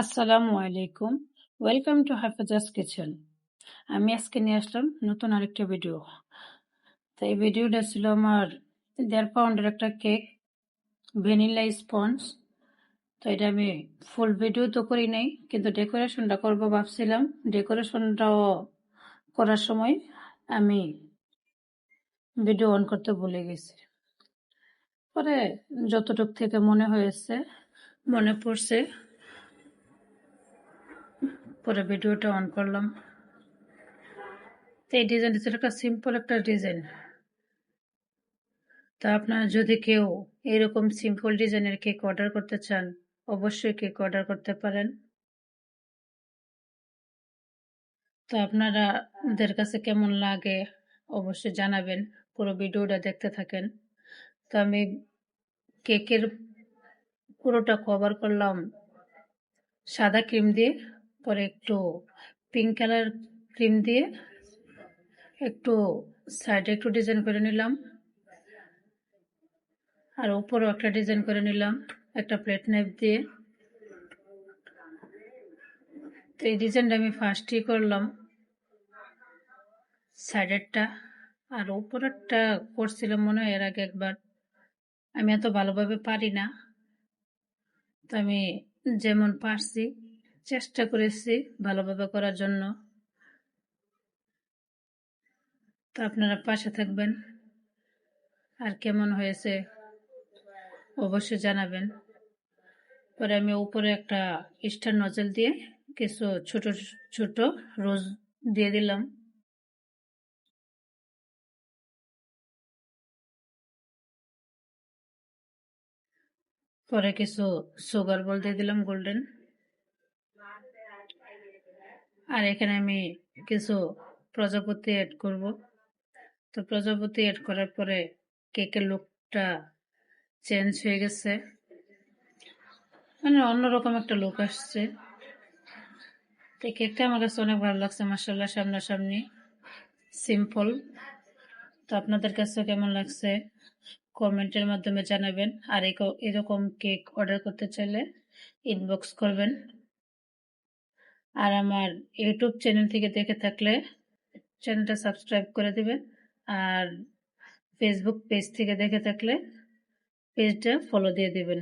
আসসালামু আলাইকুম। Welcome to হাফেজাস kitchen আমি আজকে নিয়ে আসলাম নতুন আরেকটা ভিডিও তো এই ভিডিওটা ছিল আমার দেড় পাউন্ডের একটা কেক ভ্যানিলা স্পঞ্জ তো এটা আমি ফুল ভিডিও তো করি নাই, কিন্তু ডেকোরেশনটা করব ভাবছিলাম। ডেকোরেশনটাও করার সময় আমি ভিডিও অন করতে ভুলে গেছি। পরে যতটুক থেকে মনে হয়েছে, মনে পড়ছে পরে ভিডিওটা অন করলাম। তো এই ডিজাইন ছিল একটা সিম্পল একটা ডিজাইন তা আপনারা যদি কেউ এরকম সিম্পল ডিজাইনের কেক অর্ডার করতে চান, অবশ্যই কেক অর্ডার করতে পারেন। তো আপনারাদের কাছে কেমন লাগে অবশ্যই জানাবেন, পুরো ভিডিওটা দেখতে থাকেন। তো আমি কেকের পুরোটা কভার করলাম সাদা ক্রিম দিয়ে। পরে একটু পিঙ্ক কালার ক্রিম দিয়ে একটু সাইডে একটু ডিজাইন করে নিলাম। আর উপরেও একটা ডিজাইন করে নিলাম, একটা প্লেট নাইফ দিয়ে। তো এই ডিজাইনটা আমি ফার্স্টই করলাম সাইডেরটা আর উপরেরটা করছিলাম মনে হয় এর আগে একবার। আমি এত ভালোভাবে পারি না। তো আমি যেমন পারছি চেষ্টা করেছি ভালোভাবে করার জন্য। তো আপনারা পাশে থাকবেন। আর কেমন হয়েছে অবশ্যই জানাবেন। পরে আমি উপরে একটা স্টার নজল দিয়ে কিছু ছোট ছোট রোজ দিয়ে দিলাম। পরে কিছু সুগার বল দিয়ে দিলাম গোল্ডেন। আর এখানে আমি কিছু প্রজাপতি অ্যাড করব। তো প্রজাপতি অ্যাড করার পরে কেকের লুকটা চেঞ্জ হয়ে গেছে। মানে অন্যরকম একটা লুক আসছে। তো কেকটা আমার কাছে অনেক ভালো লাগছে মার্শাল্লাহ সামনাসামনি সিম্পল তো আপনাদের কাছে কেমন লাগছে? কমেন্টের মাধ্যমে জানাবেন। আর এরকম কেক অর্ডার করতে চাইলে ইনবক্স করবেন। আর আমার ইউটিউব চ্যানেল থেকে দেখে থাকলে চ্যানেলটা সাবস্ক্রাইব করে দেবেন। আর ফেসবুক পেজ থেকে দেখে থাকলে পেজটা ফলো দিয়ে দেবেন।